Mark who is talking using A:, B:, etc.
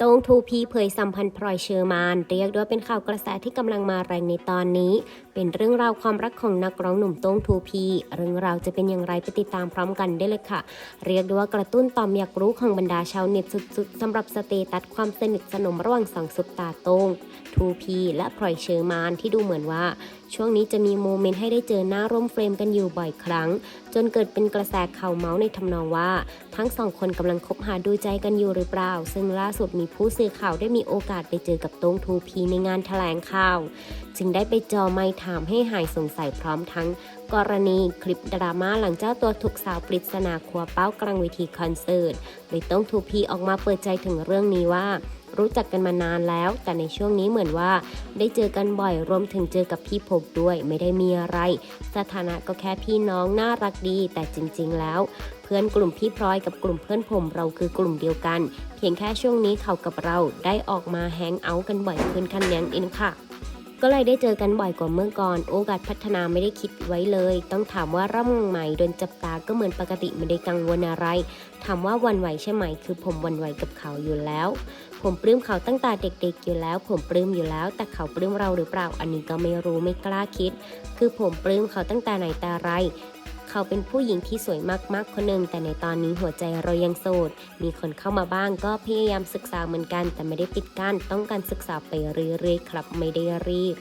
A: โต้งทูพีเผยสัมพันธ์พลอยเชอร์มาน เรียกด้ว่าเป็นข่าวกระแสที่กำลังมาแรงในตอนนี้ เป็นเรื่องราวความรักของนักร้องหนุ่มโต้งทูพี เรื่องราวจะเป็นอย่างไรไปติดตามพร้อมกันได้เลยค่ะ เรียกได้ว่ากระตุ้นต่อมอยากรู้ของบรรดาชาวเน็ตสุดๆสำหรับสเตตัสความสนิทสนมระหว่างสองซุปตาโต้งทูพีและพลอยเชอร์มานที่ดูเหมือนว่า ช่วงนี้จะมีโมเมนต์ให้ได้เจอหน้าร่วมเฟรมกันอยู่บ่อยครั้ง จนเกิดเป็นกระแสข่าวเมาส์ในทำนองว่า ทั้งสองคนกำลังคบหาดูใจกันอยู่หรือเปล่า ซึ่งล่าสุดมีผู้สื่อข่าวได้มีโอกาสไปเจอกับโต้งทูพีในงานแถลงข่าว จึงได้ไปจอไมค์ถามให้หายสงสัยพร้อมทั้ง กรณีคลิปดราม่าหลังเจ้าตัวถูกสาวปริศนาครัวเป้ากลางเวทีคอนเสิร์ต โดยโต้งทูพีออกมาเปิดใจถึงเรื่องนี้ว่า รู้จักกันมานานแล้ว แต่ในช่วงนี้เหมือนว่า ได้เจอกันบ่อยรวมถึงเจอกับพี่พกด้วยไม่ได้มีอะไร สถานะก็แค่พี่น้องน่ารักดี แต่จริง ๆ แล้ว เพื่อนกลุ่มพี่พลอยกับกลุ่มเพื่อนผมเราคือกลุ่มเดียวกัน เพียงแค่ช่วงนี้เขากับเราได้ออกมาแฮงเอาท์กันบ่อยขึ้นคันนี้เองค่ะ ก็เลยได้เจอกันบ่อยกว่าเมื่อก่อน โอกาสพัฒนาไม่ได้คิดไว้เลย ต้องถามว่าร่ำใหม่โดนจับตาก็เหมือนปกติไม่ได้กังวลอะไร ถามว่าวันไหวใช่ไหม คือผมวันไหวกับเขาอยู่แล้ว ผมปลื้มเขาตั้งแต่เด็กๆอยู่แล้ว ผมปลื้มอยู่แล้ว แต่เขาปลื้มเราหรือเปล่า อันนี้ก็ไม่รู้ไม่กล้าคิด คือผมปลื้มเขาตั้งแต่ไหนแต่ไร เขาเป็นผู้หญิงที่สวยมากๆคนหนึ่งแต่ในตอนนี้หัวใจเรายังโสด มีคนเข้ามาบ้างก็พยายามศึกษาเหมือนกัน แต่ไม่ได้ปิดกั้นต้องการศึกษาไปเรื่อยๆครับไม่ได้รีบ